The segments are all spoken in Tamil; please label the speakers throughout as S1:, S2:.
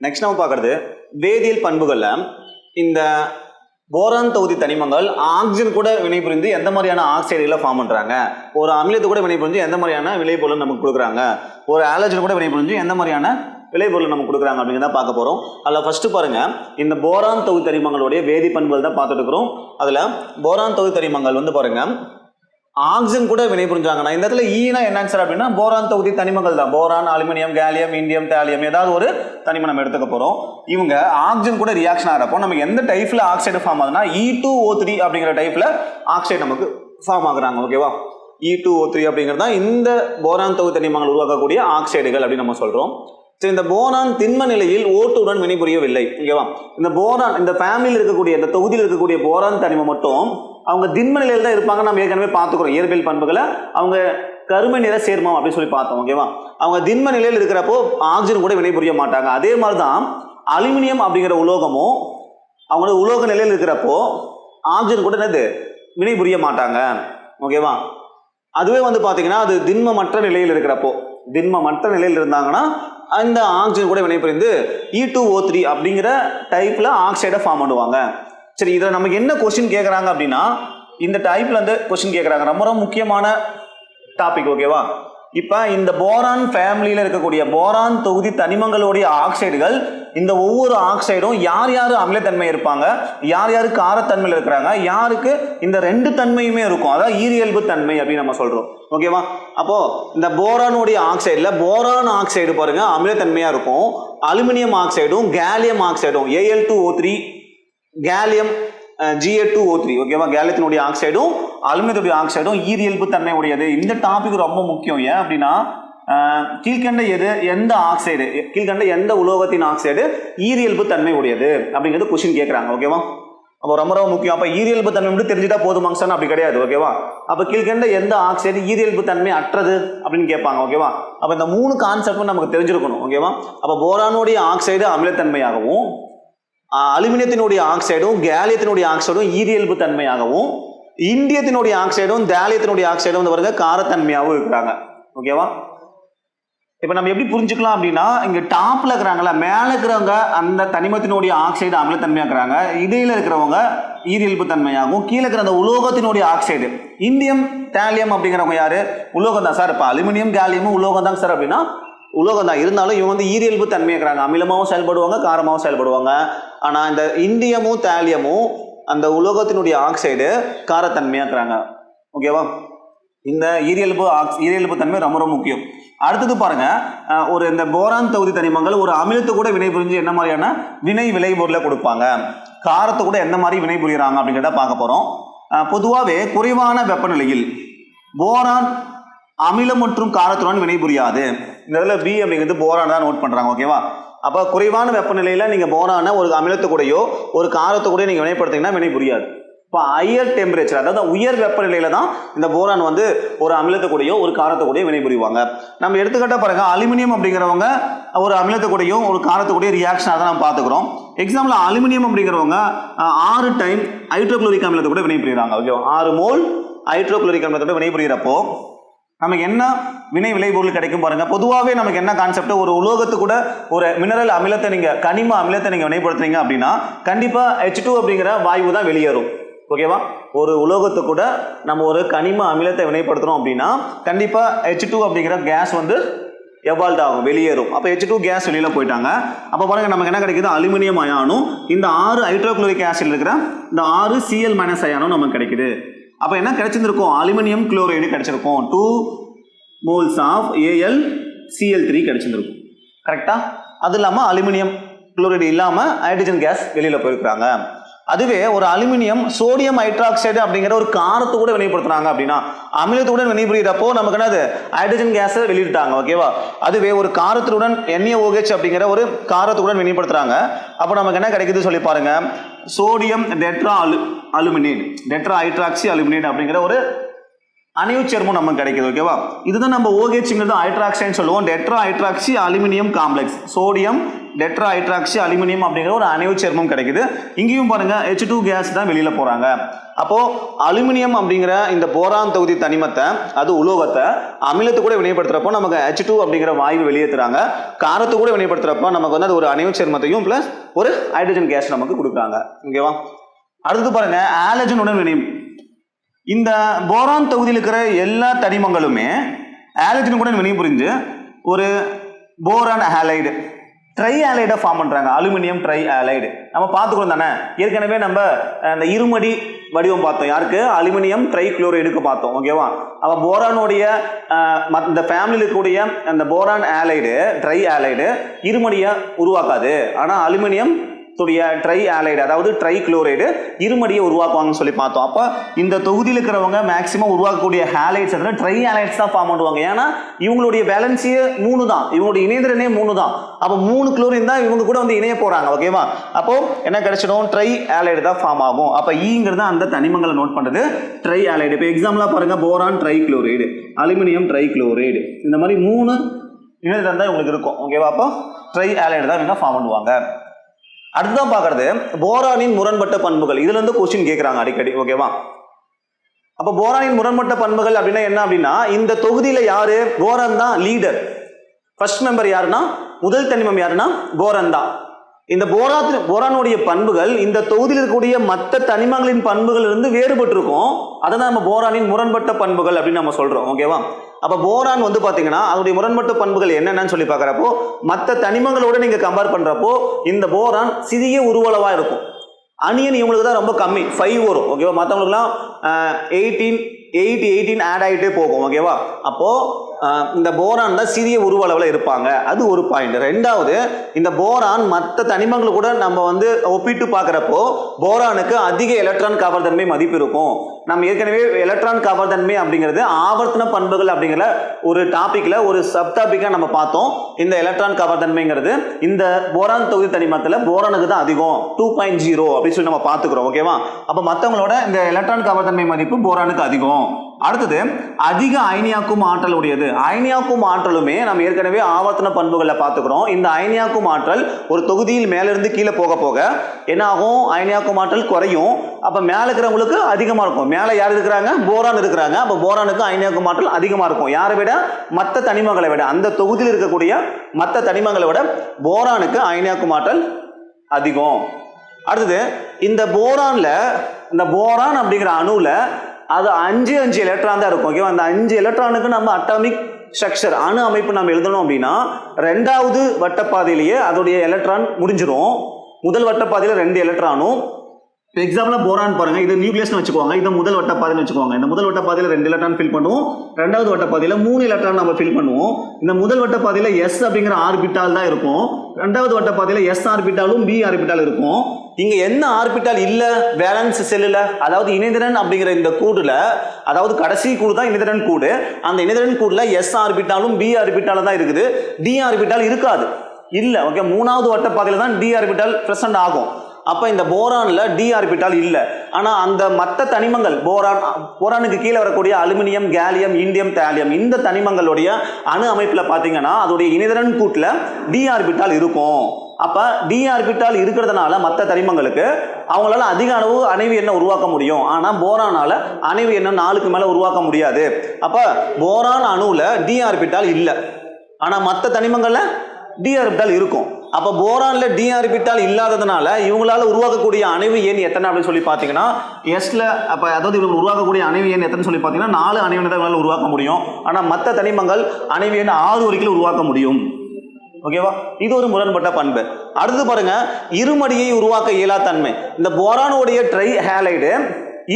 S1: நெக்ஸ்ட் நம்ம பார்க்குறது வேதியியல் பண்புகளில் இந்த போரான் தொகுதி தனிமங்கள் ஆக்சிஜன் கூட வினைபுரிந்து எந்த மாதிரியான ஆக்சைடுகளை ஃபார்ம் பண்ணுறாங்க ஒரு அமிலத்தை கூட வினைபுரிஞ்சு எந்த மாதிரியான விளைபொருள் நமக்கு கொடுக்குறாங்க? ஒரு ஆலர்ஜன் கூட வினைபுரிஞ்சு எந்த மாதிரியான விளைபொருள் நமக்கு கொடுக்குறாங்க அப்படிங்கிறத பார்க்க போகிறோம் அதில் ஃபஸ்ட்டு பாருங்கள் இந்த போரான் தொகுதி தனிமங்களுடைய வேதி பண்புகள் தான் பார்த்துட்டு இருக்கிறோம். அதில் போரான் தொகுதி தனிமங்கள் வந்து பாருங்கள் ஆக்சிஜன் கூட வினைபுரிஞ்சாங்கன்னா இந்த இடத்துல e ஈனா என்னங்க சார் அப்படின்னா போரான் தொகுதி தனிமங்கள் தான். Boron aluminium gallium indium thallium ஏதாவது ஒரு தனிமம் நம்ம எடுத்துக்க போகிறோம் இவங்க ஆக்சிஜன் கூட ரியாக்ஷன் ஆகிறப்போ e நமக்கு எந்த டைப்பில் ஆக்சைடு ஃபார்ம் ஆகுதுன்னா இ டூ ஓ த்ரீ அப்படிங்கிற டைப்பில் ஆக்சைடு நமக்கு ஃபார்ம் ஆகுறாங்க. ஓகேவா இ டூ ஓ த்ரீ அப்படிங்கிறது தான் இந்த போரான் தொகுதி தனிமங்கள் உருவாக்கக்கூடிய ஆக்சைடுகள் அப்படின்னு நம்ம சொல்கிறோம் சரி இந்த போரான் திண்ம நிலையில் ஓட்டுடன் வினைபுரியவில்லை. ஓகேவா இந்த போரான் இந்த ஃபேமிலியில் இருக்கக்கூடிய இந்த தொகுதியில் இருக்கக்கூடிய போரான் தனிமம் மட்டும் அவங்க திண்ம நிலையில் தான் இருப்பாங்க. நம்ம ஏற்கனவே பார்த்துக்கிறோம். இயற்பியல் பண்புகளை. அவங்க கருமை நிற சேர்மம் அப்படின்னு சொல்லி பார்த்தோம் ஓகேவா அவங்க திண்ம நிலையில் இருக்கிறப்போ ஆக்சிஜன் கூட வினைபுரிய மாட்டாங்க. அதே மாதிரி தான் அலுமினியம் அப்படிங்கிற உலோகமும் அவங்களோட உலோக நிலையில் இருக்கிறப்போ ஆக்சிஜன் கூட என்னது? வினைபுரிய மாட்டாங்க. ஓகேவா அதுவே வந்து பார்த்தீங்கன்னா அது திண்மமற்ற நிலையில் இருக்கிறப்போ திண்மமற்ற நிலையில் இருந்தாங்கன்னா அந்த ஆக்சிஜன் கூட வினைபுரிந்து E e two O three அப்படிங்கிற டைப்பில் ஆக்சைடை ஃபார்ம் பண்ணுவாங்க. சரி இதில் நமக்கு என்ன கொஸ்டின் கேட்குறாங்க அப்படின்னா இந்த டைப்பில் வந்து கொஸ்டின் கேட்குறாங்க ரொம்ப ரொம்ப முக்கியமான டாபிக் ஓகேவா இப்போ இந்த போரான் ஃபேமிலியில் இருக்கக்கூடிய போரான் தொகுதி தனிமங்களுடைய ஆக்சைடுகள் இந்த ஒவ்வொரு ஆக்சைடும் யார் யார் அமிலத்தன்மை இருப்பாங்க? யார் யார் காரத்தன்மையில் இருக்கிறாங்க? யாருக்கு இந்த ரெண்டு தன்மையுமே இருக்கும்? அதான் ஈரியல்பு தன்மை அப்படின்னு நம்ம சொல்கிறோம் ஓகேவா அப்போது இந்த போரானுடைய ஆக்சைடில் போரான் ஆக்சைடு பாருங்கள் அமிலத்தன்மையாக இருக்கும். அலுமினியம் ஆக்சைடும் gallium ஆக்சைடும் A L two O three gallium G A two O three ஓகேவா கேலியத்தினுடைய ஆக்சைடும் அலுமினியத்துடைய ஆக்சைடும் ஈரியல்பு தன்மை உடையது இந்த டாபிக் ரொம்ப முக்கியம். ஏன் அப்படின்னா uh, கீழ்கண்ட எது எந்த ஆக்சைடு கீழ்கண்ட எந்த உலோகத்தின் ஆக்சைடு ஈரியல்பு தன்மை உடையது அப்படிங்கிறது கொஸ்டின் கேட்குறாங்க ஓகேவா அப்போ ரொம்ப ரொம்ப முக்கியம். அப்போ ஈரியல்பு தன்மை மட்டும் தெரிஞ்சுட்டா போதுமாங்க சார் அப்படி கிடையாது ஓகேவா அப்போ கீழ்கண்ட எந்த ஆக்சைடு ஈரியல்பு தன்மை அற்றது அப்படின்னு கேட்பாங்க ஓகேவா அப்போ இந்த மூணு கான்செப்டும் நமக்கு தெரிஞ்சிருக்கணும் ஓகேவா அப்போ போரானுடைய ஆக்சைடு அமிலத்தன்மையாகவும் அலுமினியத்தினுடைய ஆக்சைடும் கேலியத்தினுடைய ஆக்சைடும் ஈரியல்பு தன்மையாகவும் இந்தியத்தினுடைய ஆக்சைடும் தேலியத்தினுடைய ஆக்சைடும் வந்து பாருங்க காரத்தன்மையாகவும் இருக்கிறாங்க. ஓகேவா இப்போ நம்ம எப்படி புரிஞ்சுக்கலாம் அப்படின்னா இங்க டாப்ல இருக்கிறாங்கல்ல மேல இருக்கிறவங்க அந்த தனிமத்தினுடைய ஆக்சைடு அமிலத்தன்மையா இருக்கிறாங்க. இடையில இருக்கிறவங்க ஈரியல்பு தன்மையாகவும் கீழே இருக்கிற அந்த உலோகத்தினுடைய ஆக்சைடு. இந்தியம் தேலியம் அப்படிங்கிறவங்க யாரு? உலோகம் தான் சார் இப்போ அலுமினியம் கேலியமும் உலோகம் தான் சார் அப்படின்னா உலோகம் தான். இருந்தாலும் இவங்க வந்து ஈரியல்பு தன்மையாக்குறாங்க. அமிலமாகவும் செயல்படுவாங்க காரமாகவும் செயல்படுவாங்க. ஆனால் இந்த இந்தியமும் தேலியமும் அந்த உலோகத்தினுடைய ஆக்சைடு காரத்தன்மையாக்குறாங்க. ஓகேவா? இந்த ஈரியல்பு ஆக்ஸ் ஈரியல்பு தன்மை ரொம்ப ரொம்ப முக்கியம். அடுத்தது பாருங்க ஒரு இந்த போரான் தொகுதி தனிமங்கள் ஒரு அமிலத்தை கூட வினை புரிஞ்சு என்ன மாதிரியான வினை விளைபொருளை கொடுப்பாங்க. காரத்தை கூட எந்த மாதிரி வினை புரியுறாங்க அப்படிங்கிறத பார்க்க போகிறோம் பொதுவாகவே குறைவான வெப்பநிலையில் போரான் அமிலம் மற்றும் காரத்துடன் வினைபுரியாது. இந்த இதில் பி அப்படிங்கிறது போரான் தான் நோட் பண்ணுறாங்க ஓகேவா அப்போ குறைவான வெப்பநிலையில் நீங்கள் போரான ஒரு அமிலத்து கூடயோ ஒரு காரத்தை கூட நீங்கள் வினைப்படுத்திங்கன்னா வினை புரியாது இப்போ ஹையர் டெம்பரேச்சர் அதாவது உயர் வெப்பநிலையில தான் இந்த போரான் வந்து ஒரு அமிலத்து கூடயோ ஒரு காரத்தை கூடயோ வினைபுரிவாங்க. நம்ம எடுத்துக்கிட்ட பாருங்க அலுமினியம் அப்படிங்கிறவங்க ஒரு அமிலத்து கூடயும் ஒரு காரத்து கூடயும் ரியாக்ஷனாக தான் நம்ம பார்த்துக்கிறோம். எக்ஸாம்பிள் அலுமினியம் அப்படிங்கிறவங்க ஆறு டைம் ஹைட்ரோக்ளோரிக் அமிலத்தை கூட வினைபுரிகிறாங்க ஓகே ஆறு மோல் ஹைட்ரோக்ளோரிக் விட வினைபுரிகிறப்போ நமக்கு என்ன வினை விளைபொருள் கிடைக்கும் பாருங்க. பொதுவாகவே நமக்கு என்ன கான்செப்ட் ஒரு உலோகத்து கூட ஒரு மினரல் அமிலத்தை நீங்க கனிம அமிலத்தை நீங்க வினைப்படுத்துறீங்க அப்படின்னா கண்டிப்பா ஹெச் டூ அப்படிங்கிற வாயு தான் வெளியேறும். ஓகேவா ஒரு உலோகத்து கூட நம்ம ஒரு கனிம அமிலத்தை வினைப்படுத்துறோம் அப்படின்னா கண்டிப்பா ஹெச் டூ அப்படிங்கிற கேஸ் வந்து எவால்ட் ஆகும் வெளியேறும். அப்போ ஹெச் டூ கேஸ் வெளியில் போயிட்டாங்க. அப்போ பாருங்க நமக்கு என்ன கிடைக்குது? அலுமினியம் அயானும் இந்த ஆறு ஹைட்ரோக்ளோரிக் ஆசிட் இருக்கிற இந்த ஆறு சிஎல் மைனஸ் அயானும் நமக்கு கிடைக்குது. அப்போ என்ன கிடச்சிருந்துருக்கும்? அலுமினியம் குளோரைடு கிடைச்சிருக்கும். Two moles of A L C L three கிடச்சிருந்துருக்கும். கரெக்டாக அது இல்லாமல் அலுமினியம் குளோரைடு இல்லாமல் ஹைட்ரஜன் கேஸ் வெளியில் போயிருக்கிறாங்க. அதுவே ஒரு அலுமினியம் சோடியம் ஹைட்ராக்சைடு அப்படிங்கிற ஒரு காரத்தை கூட வெளிப்படுத்துனாங்க அப்படின்னா அமிலத்துடன் வெளிப்படுகிறப்போ நமக்கு என்னது? ஹைட்ரஜன் கேஸை வெளியிட்டாங்க ஓகேவா அதுவே ஒரு காரத்துடன் NaOH அப்படிங்கிற ஒரு காரத்துடன் வெளிப்படுத்துறாங்க அப்போ நமக்கு என்ன கிடைக்குது சொல்லி பாருங்க. சோடியம் டெட்ரா அலு அலுமினேட் டெட்ரா ஹைட்ராக்சி அலுமினேட் அப்படிங்கிற ஒரு அணைவு சேர்மம் நமக்கு கிடைக்குது ஓகேவா இதுதான் நம்ம ஓகேச்சுங்கிறது ஹைட்ராக்சைன்னு சொல்லுவோம். Tetra hydroxy aluminium complex sodium tetra hydroxy aluminium அப்படிங்கிற ஒரு அணைவு சேர்மம் கிடைக்குது. இங்கேயும் பாருங்க ஹெச் டூ கேஸ் தான் வெளியில போறாங்க. அப்போ அலுமினியம் அப்படிங்கிற இந்த போரான் தொகுதி தனிமத்தை அது உலோகத்தை அமிலத்து கூட வினைப்படுத்துறப்போ நமக்கு ஹெச் டூ அப்படிங்கிற வாயு வெளியேற்றுறாங்க காரத்து கூட வினைப்படுத்துறப்போ நமக்கு வந்து அது ஒரு அணைவு சேர்மத்தையும் ப்ளஸ் ஒரு ஹைட்ரஜன் கேஸ் நமக்கு கொடுக்குறாங்க. ஓகேவா அடுத்து பாருங்க ஆலஜனுடன் வினை இந்த போரான் தொகுதியில் இருக்கிற எல்லா தனிமங்களுமே ஆலஜனுடன் வினைபுரிஞ்சு ஒரு போரான் ஹாலைடு ட்ரை ஆலைடை ஃபார்ம் பண்ணுறாங்க அலுமினியம் ட்ரை ஆலைடு நம்ம பார்த்துக்கணும் தானே? ஏற்கனவே நம்ம அந்த இருமடி வடிவம் பார்த்தோம். யாருக்கு? அலுமினியம் ட்ரை குளோரைடுக்கு பார்த்தோம் ஓகேவா அப்போ போரானுடைய மத்- இந்த ஃபேமிலியில் இருக்கக்கூடிய அந்த போரான் ஆலைடு ட்ரை ஆலைடு இருமடியை உருவாக்காது. ஆனால் அலுமினியம் துடைய ட்ரை ஆலைடு அதாவது ட்ரை குளோரைடு இருமடியை உருவாக்குவாங்கன்னு சொல்லி பார்த்தோம். அப்போ இந்த தொகுதியில் இருக்கிறவங்க மேக்ஸிமம் உருவாக்கக்கூடிய ஹேலைட்ஸ் வந்து ட்ரை ஹேலைட்ஸ் தான் ஃபார்ம் பண்ணுவாங்க. ஏன்னா இவங்களுடைய பேலன்ஸே மூணு தான். இவங்களுடைய இணையதிறனே மூணு தான். அப்போ மூணு குளோரின் தான் இவங்க கூட வந்து இணைய போகிறாங்க ஓகேவா அப்போ என்ன கிடைச்சிடும்? ட்ரை ஆலைடு தான் ஃபார்ம் ஆகும். அப்போ ஈங்கிறது அந்த தனிமங்களை நோட் பண்ணுறது ட்ரை ஆலைடு இப்போ எக்ஸாம்பிளாக பாருங்கள் boron tri chloride aluminium tri chloride இந்த மாதிரி மூணு இணையதிறன் தான் உங்களுக்கு இருக்கும் ஓகேவா அப்போ ட்ரை ஆலைடு தான் இவங்க ஃபார்ம் பண்ணுவாங்க. அடுத்ததான் பார்க்கறது போரானின் முரண்பட்ட பண்புகள். இதுல இருந்து கொஸ்டின் கேட்குறாங்க அடிக்கடி ஓகேவா அப்போ போரானின் முரண்பட்ட பண்புகள் அப்படின்னா என்ன அப்படின்னா இந்த தொகுதியில யாரு? போரான் தான் லீடர் ஃபர்ஸ்ட் மெம்பர் யாருன்னா முதல் தனிமம் யாருன்னா போரன் தான். இந்த போராத் போரானுடைய பண்புகள் இந்த தொகுதியில் இருக்கக்கூடிய மற்ற தனிமங்களின் பண்புகள் இருந்து வேறுபட்டிருக்கும். அதை தான் நம்ம போரானின் முரண்பட்ட பண்புகள் அப்படின்னு நம்ம சொல்றோம் ஓகேவா அப்போ போரான் வந்து பார்த்தீங்கன்னா அதனுடைய முரண்பட்ட பண்புகள் என்னென்னு சொல்லி பார்க்குறப்போ மற்ற தனிமங்களோட நீங்கள் கம்பேர் பண்ணுறப்போ இந்த போரான் சிறிய உருவளவாக இருக்கும். அணியன் இவங்களுக்கு தான் ரொம்ப கம்மி ஃபைவ் வரும் ஓகேவா மற்றவங்களுக்குலாம் எயிட்டீன் எயிட் எயிட்டீன் ஆட் ஆகிட்டே போகும் ஓகேவா அப்போது இந்த போரான் தான் சிறிய உருவளவில் இருப்பாங்க. அது ஒரு பாயிண்ட் ரெண்டாவது இந்த போரான் மற்ற தனிமங்கள் கூட நம்ம வந்து ஒப்பிட்டு பார்க்குறப்போ போரானுக்கு அதிக எலக்ட்ரான் கவர்தன்மை மதிப்பு இருக்கும். நம்ம ஏற்கனவே எலக்ட்ரான் கவர்தன்மை அப்படிங்கிறது ஆவர்த்தன பண்புகள் அப்படிங்கிற ஒரு டாப்பிக்கில் ஒரு சப் டாப்பிக்காக நம்ம பார்த்தோம். இந்த எலக்ட்ரான் கவர்தன்மைங்கிறது இந்த போரான் தொகுதி தனிமத்தில் போரானுக்கு தான் அதிகம். டூ பாயிண்ட் ஜீரோ அப்படின்னு சொல்லி நம்ம பார்த்துக்கிறோம் ஓகேவா அப்போ மற்றவங்களோட இந்த எலக்ட்ரான் கவர்தன்மை மதிப்பு போரானுக்கு அதிகம். அடுத்தது அதிக அயனியாக்கும் ஆற்றல் உடையது. அயனியாக்கும் ஆற்றலுமே நம்ம ஏற்கனவே ஆவர்த்தன பண்புகளில் பார்த்துக்கிறோம். இந்த அயனியாக்கும் ஆற்றல் ஒரு தொகுதியில் மேலிருந்து கீழே போக போக என்ன ஆகும் அயனியாக்கும் ஆற்றல் குறையும். அப்போ மேலே இருக்கிறவங்களுக்கு அதிகமாக இருக்கும். மேலே யார் இருக்கிறாங்க? போரான் இருக்கிறாங்க. அப்போ போரானுக்கு அயனியாக்கும் ஆற்றல் அதிகமாக இருக்கும். யாரை விட? மற்ற தனிமங்களை விட. அந்த தொகுதியில் இருக்கக்கூடிய மற்ற தனிமங்களை விட போரானுக்கு அயனியாக்கும் ஆற்றல் அதிகம். அடுத்தது இந்த போரானில் இந்த போரான் அப்படிங்கிற அணுவில் அது அஞ்சு அஞ்சு எலக்ட்ரான் தான் இருக்கும் ஓகேவா அந்த அஞ்சு எலக்ட்ரானுக்கு நம்ம அட்டாமிக் ஸ்ட்ரக்சர் அணு அமைப்பு நம்ம எழுதணும் அப்படின்னா ரெண்டாவது வட்டப்பாதையிலேயே அதோடைய எலக்ட்ரான் முடிஞ்சிடும் முதல் வட்டப்பாதையில் ரெண்டு எலக்ட்ரானும் இப்போ எக்ஸாம்பிளாக போரான் பாருங்கள் இது நியூக்ளியஸ்னு வச்சுக்கோங்க. இது முதல் வட்டப்பாதைன்னு வச்சுக்கோங்க. இந்த முதல் வட்டப்பாதையில் ரெண்டு எலக்ட்ரான் ஃபில் பண்ணுவோம். ரெண்டாவது வட்டப்பாதையில் மூணு எலக்ட்ரான் நம்ம ஃபில் பண்ணுவோம். இந்த முதல் வட்டப்பாதையில் எஸ் அப்படிங்கிற ஆர்பிட்டால் தான் இருக்கும். ரெண்டாவது வட்டப்பாதையில் எஸ் ஆர்பிட்டாலும் பி ஆர்பிட்டால் இருக்கும். இங்கே என்ன ஆர்பிட்டால் இல்லை? பேலன்ஸ் செல்லில் அதாவது இணைதிறன் அப்படிங்கிற இந்த கூடுல அதாவது கடைசி கூடு தான் இணைதிறன் கூடு. அந்த இணைதிறன் கூடுல எஸ் ஆர்பிட்டாலும் பி ஆர்பிட்டாலும் தான் இருக்குது. டி ஆர்பிட்டால் இருக்காது. இல்லை ஓகே மூணாவது வட்ட பாதையில் தான் டி ஆர்பிட்டால் பிரசன்ட் ஆகும். அப்போ இந்த போரானில் டிஆர்பிட்டால் இல்லை. ஆனால் அந்த மற்ற தனிமங்கள் போரான் போரானுக்கு கீழே வரக்கூடிய அலுமினியம் கேலியம் இண்டியம் தேலியம் இந்த தனிமங்களுடைய அணு அமைப்பில் பார்த்தீங்கன்னா அதோடைய இணைதிறன் கூட்டில் டிஆர்பிட்டால் இருக்கும். அப்போ டிஆர்பிட்டால் இருக்கிறதுனால மற்ற தனிமங்களுக்கு அவங்களால அதிக அளவு அணைவு என்ன உருவாக்க முடியும். ஆனால் போரானால அணைவு எண்ணெய் நாளுக்கு மேலே உருவாக்க முடியாது. அப்போ போரான் அணுவில் டிஆர்பிட்டால் இல்லை. ஆனால் மற்ற தனிமங்களில் டிஆர்பிட்டால் இருக்கும். அப்போ போரானில் டிஆர்பிட்டால் இல்லாததுனால இவங்களால உருவாக்கக்கூடிய அணைவு எண் எத்தனை அப்படின்னு சொல்லி பார்த்தீங்கன்னா எஸ்ல அப்போ அதாவது இவங்க உருவாக்கக்கூடிய அணைவு எண் எத்தனை சொல்லி பார்த்தீங்கன்னா நாலு அணைவு தான் இவங்களால உருவாக்க முடியும். ஆனால் மற்ற தனிமங்கள் அணைவு எண் ஆறு வரைக்கும் உருவாக்க முடியும். ஓகேவா இது ஒரு முரண்பட்ட பண்பு. அடுத்து பாருங்க இருமடியை உருவாக்க இயலா தன்மை இந்த போரானுடைய ட்ரை ஹேலைடு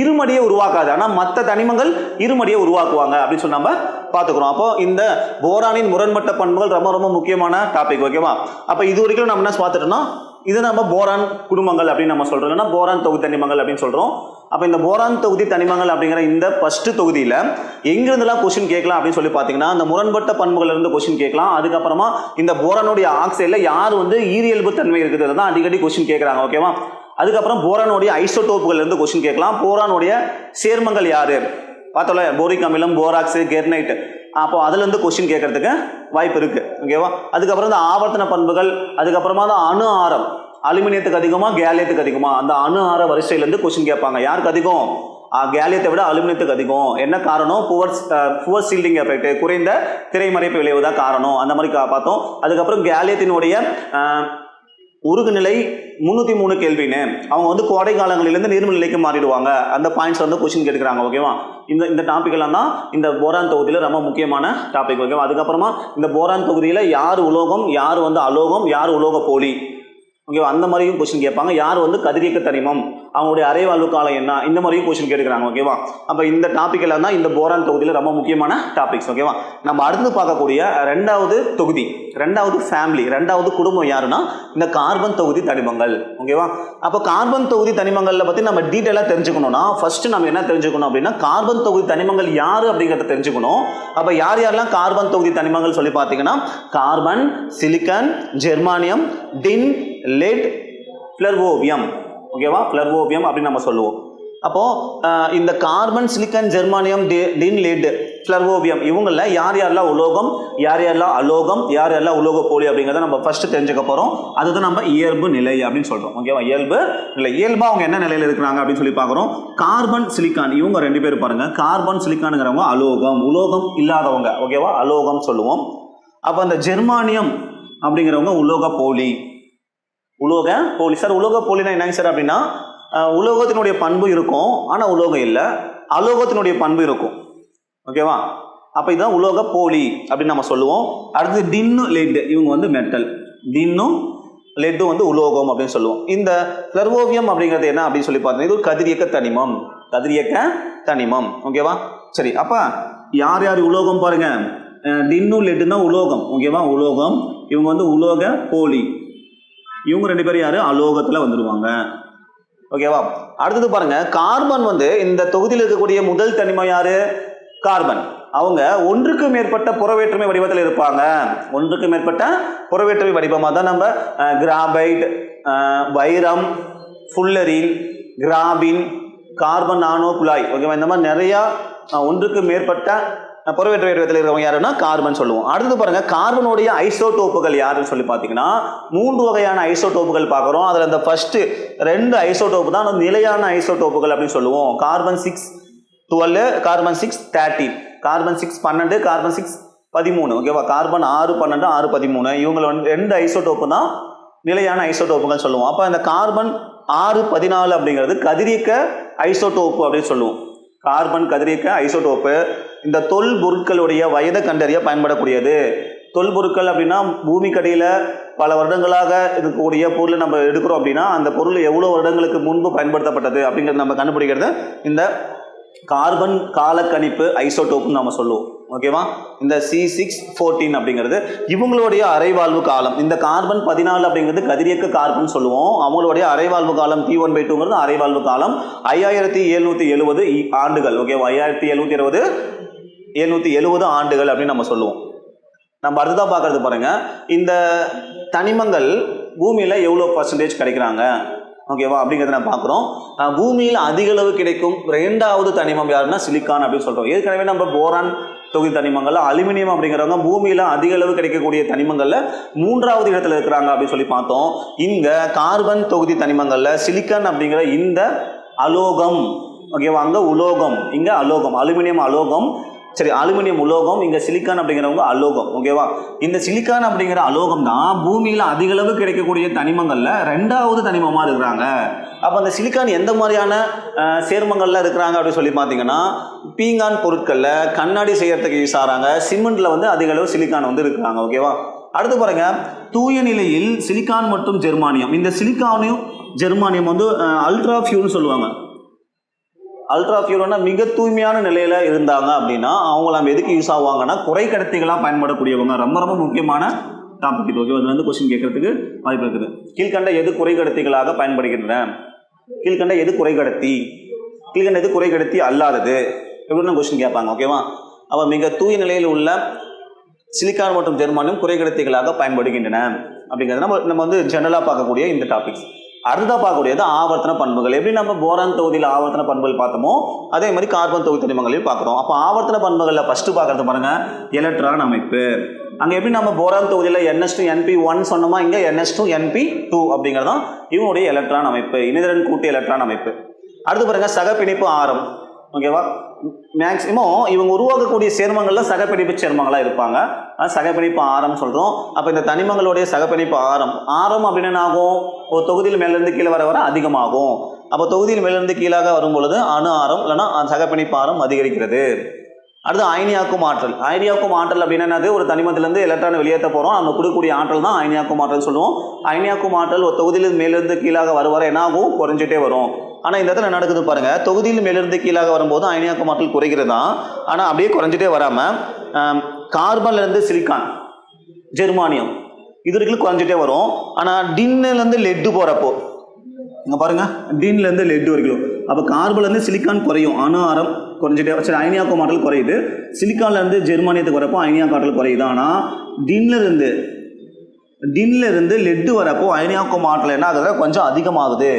S1: இருமடியை உருவாக்காது. ஆனால் மற்ற தனிமங்கள் இருமடியை உருவாக்குவாங்க அப்படின்னு சொல்லி நம்ம பார்த்துக்கிறோம். அப்போ இந்த போரானின் முரண்பட்ட பண்புகள் ரொம்ப ரொம்ப முக்கியமான டாபிக் ஓகேவா அப்போ இது வரைக்கும் நம்ம என்ன பார்த்துட்டோம்னா இது நம்ம போரான் குடும்பங்கள் அப்படின்னு நம்ம சொல்கிறோம் இல்லைன்னா போரான் தொகுதி தனிமங்கள் அப்படின்னு சொல்கிறோம் அப்போ இந்த போரான் தொகுதி தனிமங்கள் அப்படிங்கிற இந்த ஃபஸ்ட்டு தொகுதியில் எங்கிருந்துலாம் கொஷின் கேட்கலாம் அப்படின்னு சொல்லி பார்த்தீங்கன்னா அந்த முரண்பட்ட பண்புகள் இருந்து கேட்கலாம். அதுக்கப்புறமா இந்த போரானுடைய ஆக்சைடில் யார் வந்து ஈரியல்பு தன்மை இருக்குது தான் அடிக்கடி கொஷின் கேட்குறாங்க ஓகேவா அதுக்கப்புறம் போரானுடைய ஐசோடோப்புகள் இருந்து கொஸ்டின் கேட்கலாம். போரானுடைய சேர்மங்கள் யாரு? பார்த்தோம்ல போரிக் அமிலம் போராக்ஸ் கெர்னைட். அப்போ அதுலேருந்து கொஸ்டின் கேட்கறதுக்கு வாய்ப்பு இருக்குது ஓகேவா அதுக்கப்புறம் இந்த ஆவர்த்தன பண்புகள் அதுக்கப்புறமா தான் அணு ஆரம். அலுமினியத்துக்கு அதிகமா கேலியத்துக்கு அதிகமா? அந்த அணு ஆர வரிசையிலேருந்து கொஸ்டின் கேட்பாங்க. யாருக்கு அதிகம்? கேலியத்தை விட அலுமினியத்துக்கு அதிகம். என்ன காரணம்? புவர் புவர் சீல்டிங் எஃபெக்ட் குறைந்த திரைமறைப்பு விளைவு தான் காரணம். அந்த மாதிரி கா- பார்த்தோம். அதுக்கப்புறம் கேலியத்தினுடைய உருகுநிலை முந்நூற்றி மூணு கேள்வின்னு. அவங்க வந்து கோடை காலங்களிலேருந்து நீர்ம நிலைக்கு மாறிடுவாங்க. அந்த பாயிண்ட்ஸ் வந்து கொஸ்டின் கேட்குறாங்க ஓகேவா இந்த இந்த டாபிக் எல்லாம் தான் இந்த போரான் தொகுதியில் ரொம்ப முக்கியமான டாபிக் ஓகேவா அதுக்கப்புறமா இந்த போரான் தொகுதியில் யார் உலோகம் யார் வந்து அலோகம் யார் உலோக போலி ஓகேவா அந்த மாதிரியும் கொஸ்டின் கேட்பாங்க. யார் வந்து கதிரியக்க தனிமம்? அவங்களுடைய அரைவாழ்வு காலம் என்ன? இந்த மாதிரியும் கொஸ்டின் கேட்குறாங்க ஓகேவா அப்போ இந்த டாபிக் எல்லாம் தான் இந்த போரான் தொகுதியில் ரொம்ப முக்கியமான டாபிக்ஸ் ஓகேவா நம்ம அடுத்து பார்க்கக்கூடிய ரெண்டாவது தொகுதி ரெண்டாவது ஃபேமிலி ரெண்டாவது குடும்பம் யாருன்னா இந்த கார்பன் தொகுதி தனிமங்கள் ஓகேவா அப்போ கார்பன் தொகுதி தனிமங்களில் பற்றி நம்ம டீட்டெயிலாக தெரிஞ்சுக்கணும்னா ஃபர்ஸ்ட் நம்ம என்ன தெரிஞ்சுக்கணும் அப்படின்னா கார்பன் தொகுதி தனிமங்கள் யார் அப்படிங்கிறத தெரிஞ்சுக்கணும். அப்போ யார் யாரெல்லாம் கார்பன் தொகுதி தனிமங்கள் சொல்லி பார்த்தீங்கன்னா carbon silicon germanium tin lead flerovium ஓகேவா ஃப்ளர்வோவியம் அப்படின்னு நம்ம சொல்லுவோம். அப்போது இந்த carbon silicon germanium D- tin lead flerovium இவங்களில் யார் யாரெல்லாம் உலோகம் யார் யாரெல்லாம் அலோகம் யார் யாரெல்லாம் உலோக போலி அப்படிங்கிறத நம்ம ஃபஸ்ட்டு தெரிஞ்சுக்க போகிறோம் அதுதான் நம்ம இயல்பு நிலை அப்படின்னு சொல்கிறோம் ஓகேவா இயல்பு இல்லை இயல்பாக அவங்க என்ன நிலையில் இருக்கிறாங்க அப்படின்னு சொல்லி பார்க்குறோம். கார்பன் சிலிக்கான் இவங்க ரெண்டு பேரும் பாருங்கள் கார்பன் சிலிக்கானுங்கிறவங்க அலோகம் உலோகம் இல்லாதவங்க. ஓகேவா அலோகம் சொல்லுவோம். அப்போ அந்த ஜெர்மானியம் அப்படிங்கிறவங்க உலோக போலி உலோக போலி. சார் உலோக போலினா என்னங்க சார் அப்படின்னா உலோகத்தினுடைய பண்பு இருக்கும் ஆனால் உலோகம் இல்லை. அலோகத்தினுடைய பண்பு இருக்கும். ஓகேவா அப்போ இதுதான் உலோக போலி அப்படின்னு நம்ம சொல்லுவோம். அடுத்து டின்னு லெட் இவங்க வந்து மெட்டல். டின்னும் லெட்டும் வந்து உலோகம் அப்படின்னு சொல்லுவோம். இந்த ஃப்ளர்வோவியம் அப்படிங்கிறது என்ன அப்படின்னு சொல்லி பார்த்தீங்கன்னா இது ஒரு கதிரியக்க தனிமம். கதிரியக்க தனிமம். ஓகேவா சரி அப்போ யார் யார் உலோகம் பாருங்க? டின்னு லெட்டுன்னா உலோகம். ஓகேவா உலோகம். இவங்க வந்து உலோக போலி. இவங்க ரெண்டு பேரும் யாரு? அலோகத்துல வந்துருவாங்க. ஓகேவா அடுத்தது பாருங்க கார்பன் வந்து இந்த தொகுதியில் இருக்கக்கூடிய முதல் தனிமை யாரு? கார்பன். அவங்க ஒன்றுக்கு மேற்பட்ட புறவேற்றுமை வடிவத்தில் இருப்பாங்க. ஒன்றுக்கு மேற்பட்ட புறவேற்றுமை வடிவமாக தான் நம்ம கிராபைட் வைரம் ஃபுல்லரின் கிராபின் கார்பன் நானோ குழாய் ஓகேவா இந்த மாதிரி நிறையா ஒன்றுக்கு மேற்பட்ட புறவேற்ற வடிவத்தில் இருக்கிறவங்க யாருன்னா கார்பன் சொல்லுவோம். அடுத்து பாருங்க கார்பனுடைய ஐசோடோப்புகள் யாருன்னு சொல்லி பார்த்தீங்கன்னா மூன்று வகையான ஐசோடோப்புகள் பார்க்குறோம். அதில் அந்த ஃபர்ஸ்ட் ரெண்டு ஐசோடோப்பு தான் அந்த நிலையான ஐசோடோப்புகள் அப்படின்னு சொல்லுவோம். Carbon six twelve carbon six thirteen carbon six பன்னெண்டு கார்பன் சிக்ஸ் பதிமூணு. ஓகேவா கார்பன் ஆறு பன்னெண்டு ஆறு பதிமூணு. இவங்களை வந்து ரெண்டு ஐசோடோப்பு தான் நிலையான ஐசோடோப்புகள் சொல்லுவோம். அப்போ இந்த கார்பன் ஆறு பதினாலு அப்படிங்கிறது கதிரியக்க ஐசோடோப்பு அப்படின்னு சொல்லுவோம். கார்பன் கதிரியக்க ஐசோடோப்பு இந்த தொல் பொருட்களுடைய வயதை கண்டறிய பயன்படக்கூடியது. தொல் பொருட்கள் அப்படின்னா பூமிக்கடியில் பல வருடங்களாக இருக்கக்கூடிய பொருளை நம்ம எடுக்கிறோம் அப்படின்னா அந்த பொருள் எவ்வளோ வருடங்களுக்கு முன்பு பயன்படுத்தப்பட்டது அப்படிங்கிறத நம்ம கண்டுபிடிக்கிறது. இந்த கார்பன் காலக்கணிப்பு ஐசோடோப்னு நம்ம சொல்லுவோம். ஓகேவா இந்த சி சிக்ஸ் ஃபோர்டீன் அப்படிங்கிறது இவங்களுடைய அரைவாழ்வு காலம். இந்த கார்பன் பதினாலு அப்படிங்கிறது கதிரியக்க கார்பன் சொல்லுவோம். அவங்களுடைய அரைவாழ்வு காலம் டி ஒன் பை டூங்கிறது அரைவாழ்வு காலம் ஐயாயிரத்தி எழுநூற்றி எழுபது ஆண்டுகள். ஓகேவா ஐயாயிரத்தி எழுநூற்றி இருபது எழுநூற்றி எழுபது ஆண்டுகள் அப்படின்னு நம்ம சொல்லுவோம். நம்ம அடுத்ததாக பார்க்கறது பாருங்கள் இந்த தனிமங்கள் பூமியில் எவ்வளோ பர்சன்டேஜ் கிடைக்கிறாங்க? ஓகேவா அப்படிங்கிறத நம்ம பார்க்குறோம். பூமியில் அதிக அளவு கிடைக்கும். ரெண்டாவது தனிமம் யாருன்னா சிலிக்கான் அப்படின்னு சொல்கிறோம் ஏற்கனவே நம்ம போரான் தொகுதி தனிமங்கள்ல அலுமினியம் அப்படிங்கிறவங்க பூமியில் அதிக அளவு கிடைக்கக்கூடிய தனிமங்கள்ல மூன்றாவது இடத்துல இருக்கிறாங்க அப்படின்னு சொல்லி பார்த்தோம். இங்க கார்பன் தொகுதி தனிமங்கள்ல சிலிக்கான் அப்படிங்கிற இந்த அலோகம். ஓகேவா அங்கே உலோகம். இங்கே அலோகம். அலுமினியம் அலோகம். சரி அலுமினியம் உலோகம் இங்க சிலிக்கான் அப்படிங்கிறவங்க அலோகம் ஓகேவா இந்த சிலிக்கான் அப்படிங்கிற அலோகம் தான் பூமியில அதிக அளவு கிடைக்கக்கூடிய தனிமங்கள்ல ரெண்டாவது தனிமமா இருக்கிறாங்க. அப்ப அந்த சிலிக்கான் எந்த மாதிரியான சேர்மங்களில் சேர்மங்கள்ல இருக்கிறாங்க அப்படின்னு சொல்லி பார்த்தீங்கன்னா பீங்கான் பொருட்கள்ல கண்ணாடி செய்யறதுக்கு யூஸ் ஆகிறாங்க சிமெண்ட்ல வந்து அதிக அளவு சிலிக்கான் வந்து இருக்கிறாங்க ஓகேவா அடுத்து பாருங்க தூய நிலையில் சிலிக்கான் மற்றும் ஜெர்மானியம் இந்த சிலிக்கானையும் ஜெர்மானியம் வந்து அல்ட்ரா ஃபியூன்னு சொல்லுவாங்க. அல்ட்ரா பியூர்னா மிக தூய்மையான நிலையில இருந்தாங்க அப்படின்னா அவங்க நம்ம எதுக்கு யூஸ் ஆவாங்கன்னா குறை கடத்திகளாக பயன்படக்கூடியவங்க. ரொம்ப ரொம்ப முக்கியமான டாபிக் இது ஓகே அதுலேருந்து கொஸ்டின் கேட்கறதுக்கு வாய்ப்பு இருக்குது. கீழ்கண்ட எது குறை கடத்திகளாக பயன்படுகின்றன? கீழ்கண்ட எது குறை கடத்தி கீழ்கண்ட எது குறை கடத்தி அல்லாதது? எப்படின்னு கொஸ்டின் கேட்பாங்க ஓகேவா அப்போ மிக தூய நிலையில் உள்ள சிலிக்கான் மற்றும் ஜெர்மானியம் குறை கடத்திகளாக பயன்படுகின்றன. அப்படிங்கிறது நம்ம நம்ம வந்து ஜெனரலாக பார்க்கக்கூடிய இந்த டாபிக்ஸ் அடுத்ததாக பார்க்கக்கூடியது ஆவர்த்தன பண்புகள். எப்படி நம்ம போரான் தொகுதியில் ஆவர்த்தன பண்புகள் பார்த்தோமோ அதே மாதிரி கார்பன் தொகுதி தனிமங்களையும் பார்க்குறோம். அப்போ ஆவர்த்தன பண்புகளில் ஃபஸ்ட்டு பார்க்குறது பாருங்க எலக்ட்ரான் அமைப்பு. அங்கே எப்படி நம்ம போரான் தொகுதியில் என்எஸ் டூ என்பி ஒன் சொன்னோமா இங்கே என்எஸ் டூ என்பி டூ அப்படிங்கிறதான் இவனுடைய எலக்ட்ரான் அமைப்பு. இணைதிறன் கூட்டு எலக்ட்ரான் அமைப்பு. அடுத்து பாருங்க சகப்பிணைப்பு ஆரம். ஓகேவா மேக்ஸிமம் இவங்க உருவாக்கக்கூடிய சேர்மங்கள்ல சகப்பிணைப்பு சேர்மங்களாக இருப்பாங்க. அது சகப்பிணைப்பு ஆரம் சொல்கிறோம் அப்போ இந்த தனிமங்களுடைய சகப்பிணைப்பு ஆரம். ஆரம் அப்படின்னு என்ன ஆகும்? ஒரு தொகுதியில் மேலேருந்து கீழே வர வர அதிகமாகும். அப்போ தொகுதியில் மேலேருந்து கீழாக வரும் பொழுது அணு ஆரம் இல்லைன்னா சகப்பிணைப்பு ஆரம் அதிகரிக்கிறது. அடுத்து அயனியாக்கும் ஆற்றல் அயனியாக்கும் ஆற்றல் அப்படின்னா என்னது? ஒரு தனிமத்திலேருந்து எலக்ட்ரான் வெளியேற்ற போகிறோம் நம்ம கொடுக்கக்கூடிய ஆற்றல் தான் அயனியாக்கும் ஆற்றல் சொல்லுவோம். அயனியாக்கும் ஆற்றல் ஒரு தொகுதியில் மேலிருந்து கீழாக வர வர என்னாகும்? குறைஞ்சிட்டே வரும். ஆனால் இந்த இடத்துல என்ன நடக்குது பாருங்க. தொகுதியில் மேலிருந்து கீழாக வரும்போது அயனியாக்கும் ஆற்றல் குறைகிறது? தான் ஆனால் அப்படியே குறைஞ்சிட்டே வராமல் கார்பன்லேருந்து சிலிக்கான் ஜெர்மானியம் இது வரைக்கும் குறைஞ்சிட்டே வரும். ஆனால் டின்னுலேருந்து லெட்டு போகிறப்போ இங்கே பாருங்க டின்லேருந்து லெட்டு வரைக்கும். அப்போ கார்பன்லேருந்து சிலிக்கான் குறையும். அணு ஆரம் குறைஞ்சிட்டே சரி அயனியாக்கும் ஆற்றல் குறையுது. சிலிக்கான்லேருந்து ஜெர்மானியத்துக்கு வரப்போ அயனியாக்கும் ஆற்றல் குறையுது. ஆனால் டின்லேருந்து இருந்து லெட்டு வரப்போ அயனியாக்கும் ஆற்றல் என்ன ஆகுது கொஞ்சம் அதிகமாகுது.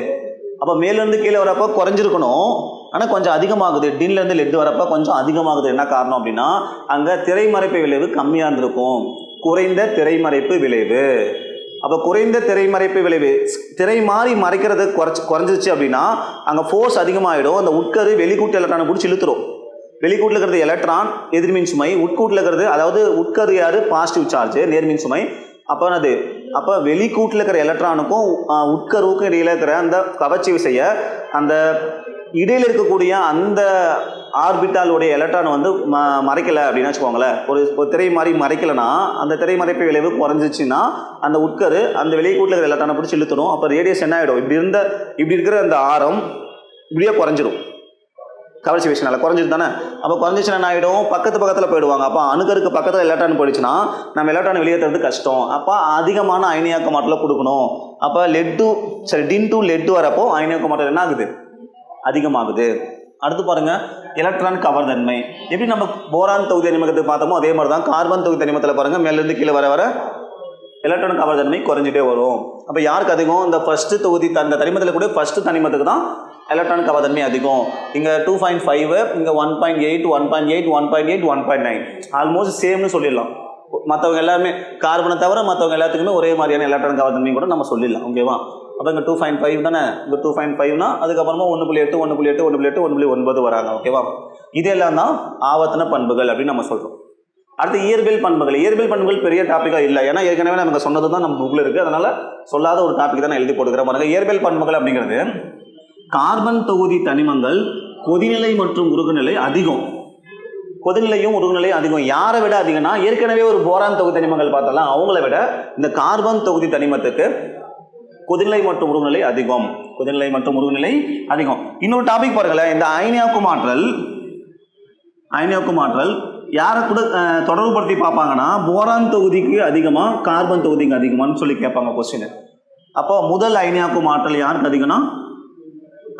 S1: அப்போ மேலேருந்து கீழே வரப்போ குறைஞ்சிருக்கணும். ஆனால் கொஞ்சம் அதிகமாகுது. டின்லேருந்து லெட்டு வரப்போ கொஞ்சம் அதிகமாகுது. என்ன காரணம் அப்படின்னா அங்கே திரைமறைப்பு விளைவு கம்மியாக இருந்திருக்கும். குறைந்த திரைமறைப்பு விளைவு. அப்போ குறைந்த திரைமறைப்பு விளைவு. திரை மாறி மறைக்கிறது குறைச்சி குறைஞ்சிச்சு அப்படின்னா அங்கே ஃபோர்ஸ் அதிகமாகிடும் அந்த உட்கரு வெளிக்கூட்டு எலக்ட்ரானை பிடிச்சி இழுத்துரும். வெளிக்கூட்டில் இருக்கிறது எலக்ட்ரான் எதிர்மின் சுமை. உட்கூட்டில் இருக்கிறது அதாவது உட்கரு யார்? பாசிட்டிவ் சார்ஜ் நேர்மின் சுமை. அப்போ அது அப்போ வெளிக்கூட்டில் இருக்கிற எலக்ட்ரானுக்கும் உட்கருவுக்கும் இடையில இருக்கிற அந்த கவர்ச்சி விசைய அந்த இடையில் இருக்கக்கூடிய அந்த ஆர்பிட்டாலுடைய எலக்ட்ரான் வந்து ம மறைக்கலை அப்படின்னு வச்சுக்கோங்களேன். ஒரு ஒரு திரை மாதிரி மறைக்கலைன்னா அந்த திரை மறைப்பு விளைவு குறைஞ்சிச்சுன்னா அந்த உட்கரு அந்த வெளிக்கூட்டில் இருக்கிற எலக்ட்ரானை பிடிச்சி இழுத்துடும். அப்போ ரேடியஸ் என்ன ஆகிடும் இப்படி இருந்த இப்படி இருக்கிற அந்த ஆரம் இப்படியே குறைஞ்சிடும் கவர்ச்சி விஷயனால குறைஞ்சிட்டு தானே? அப்போ குறைஞ்சிச்சுன்னா என்ன ஆகிடும் பக்கத்து பக்கத்தில் போயிடுவாங்க. அப்போ அணுக்கருக்கு பக்கத்தில் எலக்ட்ரான் போயிடுச்சுன்னா நம்ம எலக்ட்ரான் வெளியேற்றுறது கஷ்டம். அப்போ அதிகமான அயனியாக்க மாட்டில் கொடுக்கணும். அப்போ லெட்டு சரி டின் டு லெட்டு வரப்போ அயனியாக்க மாற்றம் என்ன ஆகுது? அதிகமாகுது. அடுத்து பாருங்கள் எலக்ட்ரான் கவர் தன்மை. எப்படி நம்ம போரான் தொகுதி தனிமகத்தை பார்த்தோமோ அதே மாதிரி தான் கார்பன் தொகுதி தனிமத்தில் பாருங்கள் மேலேருந்து கீழே வர வர எலக்ட்ரான் கவர்தன்மை குறைஞ்சிட்டே வரும். அப்போ யாருக்கு அதிகம்? இந்த ஃபஸ்ட்டு தொகுதி அந்த தனிமத்தில் கூட ஃபஸ்ட்டு தனிமத்துக்கு தான் எலக்ட்ரான் கவர்தன்மை அதிகம். இங்கே டூ பாயிண்ட் ஃபைவ் இங்கே one point eight one point eight one point eight one point nine almost சேம்னு சொல்லிடலாம். மற்றவங்க எல்லாருமே கார்பனை தவிர மற்றவங்க எல்லாத்துக்குமே ஒரே மாதிரியான எலக்ட்ரான் கவர்தன்மை கூட நம்ம சொல்லிடலாம். ஓகேவா அப்போ இங்கே டூ பாயிண்ட் ஃபைவ் தானே? இங்கே டூ பாயிண்ட் ஃபைவ்னா அதுக்கப்புறமா ஒன்று புள்ளி எட்டு ஒன்று புள்ளி எட்டு ஒன்று புள்ளி எட்டு ஒன்று புள்ளி ஒன்பது வராங்க ஓகேவா இதெல்லாம் தான் ஆவர்த்தன பண்புகள் அப்படின்னு நம்ம சொல்கிறோம் அடுத்து இயற்பியல் பண்புகள். இயற்பியல் பண்புகள் பெரிய டாப்பிக்காக இல்லை. ஏன்னா ஏற்கனவே நமக்கு சொன்னது தான் நம்ம புக்கில் இருக்குது அதனால் சொல்லாத ஒரு டாபிக் தான் நான் எழுதி போட்டுக்கிறேன். பாருங்க இயற்பியல் பண்புகள் அப்படிங்கிறது கார்பன் தொகுதி தனிமங்கள் கொதிநிலை மற்றும் உருகுநிலை அதிகம். கொதிநிலையும் உருகுநிலையும் அதிகம். யாரை விட அதிகம்னா ஏற்கனவே ஒரு போரான் தொகுதி தனிமங்கள் பார்த்தாலும் அவங்கள விட இந்த கார்பன் தொகுதி தனிமத்துக்கு கொதிநிலை மற்றும் உருகுநிலை அதிகம். கொதிநிலை மற்றும் உருகுநிலை அதிகம். இன்னொரு டாபிக் பாருங்களேன். இந்த அயனியாக்கும் ஆற்றல் அயனியாக்கும் ஆற்றல் யாரை கூட தொடர்புபடுத்தி பார்ப்பாங்கன்னா போரான் தொகுதிக்கு அதிகமாக கார்பன் தொகுதிக்கு அதிகமான்னு சொல்லி கேட்பாங்க கொஸ்டின் அப்போ முதல் அயனியாக்கும் ஆற்றல் யாருக்கு அதிகம்னா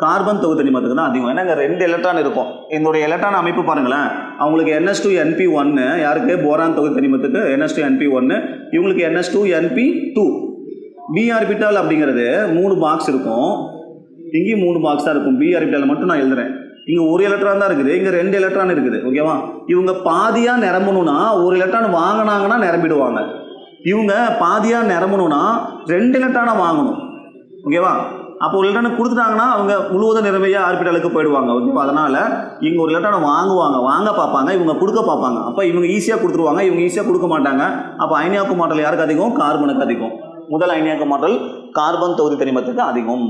S1: கார்பன் தொகுதி தனிமத்துக்கு தான் அதிகம். ஏன்னா இங்கே ரெண்டு எலக்ட்ரான் இருக்கும். இதனுடைய எலக்ட்ரான் அமைப்பு பாருங்களேன். அவங்களுக்கு என்எஸ் டூ என்பி ஒன்று யாருக்கு? போரான் தொகுதி தனிமத்துக்கு என்எஸ் டூ என்பி ஒன்று இவங்களுக்கு n s two n p two p orbital அப்படிங்கிறது மூணு பாக்ஸ் இருக்கும். இங்கேயும் மூணு பாக்ஸ் தான் இருக்கும். பி ஆர்பிட்டால் மட்டும் நான் எழுதுறேன். இங்கே ஒரு எலக்ட்ரான் தான் இருக்குது. இங்கே ரெண்டு எலக்ட்ரான் இருக்குது. ஓகேவா இவங்க பாதியாக நிரம்பணும்னா ஒரு எலக்ட்ரான் வாங்கினாங்கன்னா நிரம்பிடுவாங்க. இவங்க பாதியாக நிரம்பணும்னா ரெண்டு எலக்ட்ரானை வாங்கணும். ஓகேவா அப்போ ஒரு எலக்ட்ரானை கொடுத்துட்டாங்கன்னா அவங்க முழுவதும் நிரம்பிய ஆர்பிட்டாலுக்கு போயிடுவாங்க. ஓகேவா அதனால் இங்கே ஒரு எலக்ட்ரானை வாங்குவாங்க. வாங்க பார்ப்பாங்க. இவங்க கொடுக்க பார்ப்பாங்க. அப்போ இவங்க ஈஸியாக கொடுத்துருவாங்க. இவங்க ஈஸியாக கொடுக்க மாட்டாங்க. அப்போ அயனியாக்கு மாட்டல் யாருக்கு அதிகம்? கார்பனுக்கு அதிகம். முதல் அயனியாக்கு மாற்றல் கார்பன் தொகுதி தனிமத்துக்கு அதிகம்.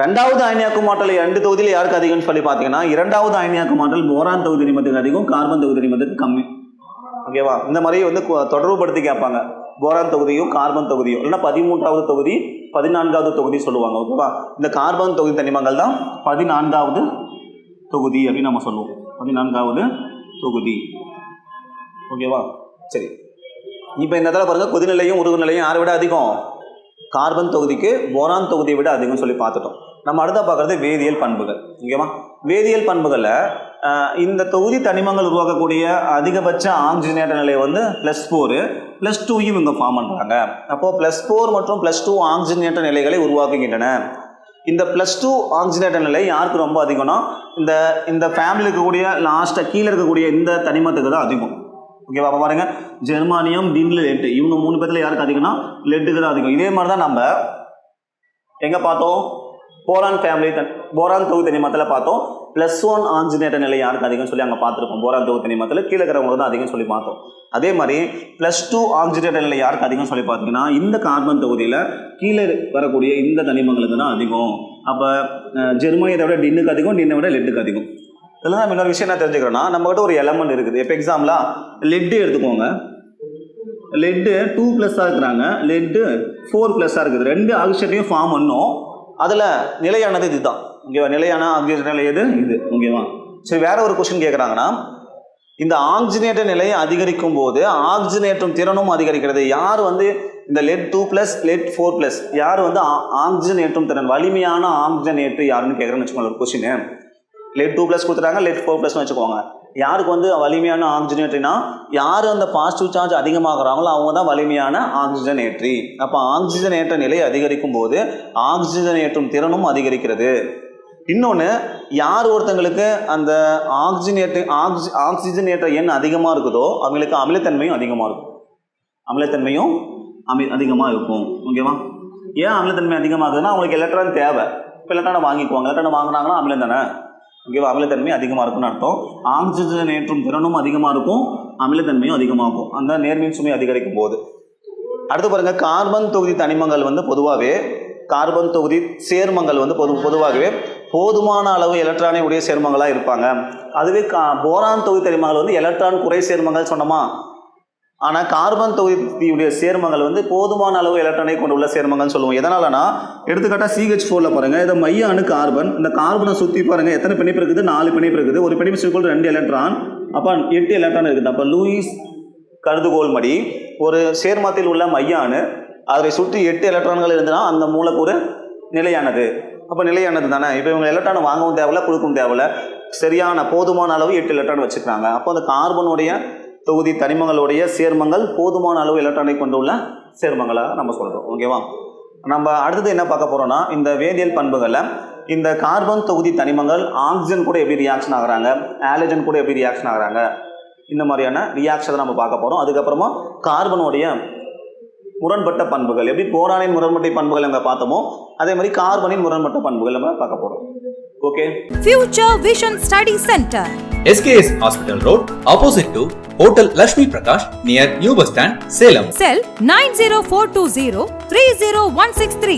S1: ரெண்டாவது அயனியாக்கு மாற்றல் ரெண்டு தொகுதியில் யாருக்கு அதிகம்னு சொல்லி பார்த்தீங்கன்னா இரண்டாவது அயனியாக்கு மாற்றல் போரான் தொகுதி தனிமத்துக்கு அதிகம் கார்பன் தொகுதி தனிமத்துக்கு கம்மி. ஓகேவா இந்த மாதிரி வந்து தொடர்புபடுத்தி கேட்பாங்க. போரான் தொகுதியும் கார்பன் தொகுதியும் இல்லைன்னா பதிமூன்றாவது தொகுதி பதினான்காவது தொகுதி சொல்லுவாங்க. ஓகேவா இந்த கார்பன் தொகுதி தனிமங்கள் தான் பதினான்காவது தொகுதி அப்படின்னு நம்ம சொல்லுவோம். பதினான்காவது தொகுதி. ஓகேவா சரி. இப்போ இந்த இடத்துல பாருங்கள் கொதிநிலையும் உருகுநிலையும் யாரை விட அதிகம்? கார்பன் தொகுதிக்கு போரான் தொகுதியை விட அதிகம்னு சொல்லி பார்த்துட்டோம். நம்ம அடுத்த பார்க்குறது வேதியியல் பண்புகள். ஓகேவா வேதியியல் பண்புகளில் இந்த தொகுதி தனிமங்கள் உருவாக்கக்கூடிய அதிகபட்ச ஆக்சிஜனேற்ற நிலை வந்து ப்ளஸ் ஃபோரு ப்ளஸ் டூயும் இங்கே ஃபார்ம் பண்ணுறாங்க அப்போது ப்ளஸ் ஃபோர் மற்றும் ப்ளஸ் டூ ஆக்சிஜனேற்ற நிலைகளை உருவாக்குகின்றன. இந்த ப்ளஸ் டூ ஆக்சிஜனேற்ற நிலை யாருக்கு ரொம்ப அதிகம்னா இந்த இந்த ஃபேமிலி இருக்கக்கூடிய லாஸ்ட்டாக கீழே இருக்கக்கூடிய இந்த தனிமத்துக்கு தான் அதிகம். ஓகேவா அப்போ பாருங்கள் ஜெர்மானியம் டின்ல லெட்டு இவங்க மூணு பேர்த்தில் யாருக்கு அதிகம்னா லெட்டுக்கு தான் அதிகம். இதே மாதிரி தான் நம்ம எங்கே பார்த்தோம்? போரான் ஃபேமிலி தன் போரான் தொகுதி தனிமத்தில் பார்த்தோம். ப்ளஸ் ஒன் ஆஞ்சினேட்டர் நிலை யாருக்கு அதிகம் சொல்லி அங்கே பார்த்துருப்போம். போரான் தொகுதி தனிமத்தில் கீழே இருக்கிறவங்களுக்கு தான் அதிகம் சொல்லி பார்த்தோம். அதே மாதிரி ப்ளஸ் டூ ஆக்சிடேட்டர் நிலை யாருக்கு அதிகம் சொல்லி பார்த்தீங்கன்னா இந்த கார்பன் தொகுதியில் கீழே வரக்கூடிய இந்த தனிமங்களுக்கு தான் அதிகம். அப்போ ஜெர்மனியத்தை விட டின்னுக்கு அதிகம் டின்னை விட லெட்டுக்கு அதிகம். இதில் நம்ம இன்னொரு விஷயம் என்ன தெரிஞ்சுக்கிறோம்னா நம்மகிட்ட ஒரு எலமெண்ட் இருக்குது. இப்போ எக்ஸாம்பிளாக லெட்டு எடுத்துக்கோங்க. லெட்டு டூ ப்ளஸ்ஸாக இருக்கிறாங்க. லெட்டு ஃபோர் ப்ளஸ்ஸாக இருக்குது. ரெண்டு ஆக்சிஜனையும் ஃபார்ம் பண்ணும். அதில் நிலையானது இதுதான். ஓகேவா நிலையான ஆக்சிஜன் நிலை எது? இது. ஓகேவா சரி வேற ஒரு கொஸ்டின் கேட்குறாங்கன்னா இந்த ஆக்சிஜனேட்டர் நிலையை அதிகரிக்கும் போது ஆக்சிஜனேற்றும் திறனும் அதிகரிக்கிறது. யார் வந்து இந்த lead two plus lead four plus யார் வந்து ஆக்சிஜன் ஏற்றும் திறன்? வலிமையான ஆக்சிஜனேற்று யாருன்னு கேட்குறேன்னு வச்சுக்கோங்க ஒரு கொஸ்டின் லெட் டூ ப்ளஸ் கொடுத்துட்டாங்க லெட் ஃபோர் ப்ளஸ்னு வச்சுக்கோங்க. யாருக்கு வந்து வலிமையான ஆக்சிஜனேற்றினா யார் அந்த பாசிட்டிவ் சார்ஜ் அதிகமாகறாங்களோ அவங்க தான் வலிமையான ஆக்சிஜன் ஏற்றி அப்போ ஆக்சிஜன் ஏற்ற நிலை அதிகரிக்கும் போது ஆக்சிஜன் ஏற்றும் திறனும் அதிகரிக்கிறது. இன்னொன்று யார் ஒருத்தங்களுக்கு அந்த ஆக்சிஜனேற்ற ஆக்சி ஆக்சிஜன் ஏற்ற எண் அதிகமாக இருக்குதோ அவங்களுக்கு அமிலத்தன்மையும் அதிகமாக இருக்கும். அமிலத்தன்மையும் அமி அதிகமாக இருக்கும். ஓகேவா? ஏன் அமிலத்தன்மை அதிகமாகுதுன்னா அவங்களுக்கு எலக்ட்ரான் தேவை. இப்போ எலக்ட்ரானை வாங்கிக்குவாங்க எலக்ட்ரானை வாங்கினாங்கன்னா அமிலம் தானே? ஓகேவா அமிலத்தன்மை அதிகமாக இருக்கும்னு அர்த்தம். ஆக்சிஜன் ஏற்றும் திறனும் அதிகமாக இருக்கும் அமிலத்தன்மையும் அதிகமாகும் அந்த நேர்மின் சுமை அதிகரிக்கும் போது. அடுத்து பாருங்கள் கார்பன் தொகுதி தனிமங்கள் வந்து பொதுவாகவே கார்பன் தொகுதி சேர்மங்கள் வந்து பொது பொதுவாகவே போதுமான அளவு எலக்ட்ரானை உடைய சேர்மங்களாக இருப்பாங்க. அதுவே கா போரான் தொகுதி தனிமங்கள் வந்து எலக்ட்ரான் குறை சேர்மங்கள் சொன்னோமா? ஆனால் கார்பன் தொகுதியுடைய சேர்மங்கள் வந்து போதுமான அளவு எலக்ட்ரானை கொண்டுள்ள சேர்மங்கள்னு சொல்லுவோம். எதனாலனா எடுத்துக்காட்டா சிஹெச் ஃபோரில் பாருங்கள் இதை மைய அணு கார்பன் இந்த கார்பனை சுற்றி பாருங்கள் எத்தனை பிணைப்பு இருக்குது? நாலு பிணைப்பு இருக்குது. ஒரு பிணைப்பு சிக்கல் ரெண்டு எலக்ட்ரான் அப்போ எட்டு எலக்ட்ரான் இருக்குது. அப்போ லூயிஸ் கருதுகோள் மடி ஒரு சேர்மத்தில் உள்ள மைய அணு அதை சுற்றி எட்டு எலக்ட்ரான்கள் இருந்ததுன்னா அந்த மூலக்கூறு நிலையானது. அப்போ நிலையானது தானே? இப்போ இவங்க எலக்ட்ரானை வாங்கவும் தேவையில்ல கொடுக்கவும் தேவையில்ல. சரியான போதுமான அளவு எட்டு எலக்ட்ரான் வச்சுக்கிறாங்க. அப்போ அந்த கார்பனுடைய தொகுதி தனிமங்களுடைய சேர்மங்கள் போதுமான அளவு எலக்ட்ரானை கொண்டுள்ள சேர்மங்களாக நம்ம சொல்கிறோம் ஓகேவா நம்ம அடுத்தது என்ன பார்க்க போகிறோம்னா இந்த வேதியியல் பண்புகளில் இந்த கார்பன் தொகுதி தனிமங்கள் ஆக்சிஜன் கூட எப்படி ரியாக்ஷன் ஆகுறாங்க ஆலஜன் கூட எப்படி ரியாக்ஷன் ஆகுறாங்க இந்த மாதிரியான ரியாக்ஷனை நம்ம பார்க்க போகிறோம் அதுக்கப்புறமா கார்பனுடைய முரண்பட்ட பண்புகள் எப்படி போரானின் முரண்பட்ட பண்புகள் நம்ம பார்த்தோமோ அதே மாதிரி கார்பனின் முரண்பட்ட பண்புகள் நம்ம பார்க்க போகிறோம் okay
S2: Future Vision Study Center.
S3: SKS Hospital Road, opposite to Hotel Lakshmi Prakash, near New Bus Stand, Salem.
S2: Cell 90420 30163.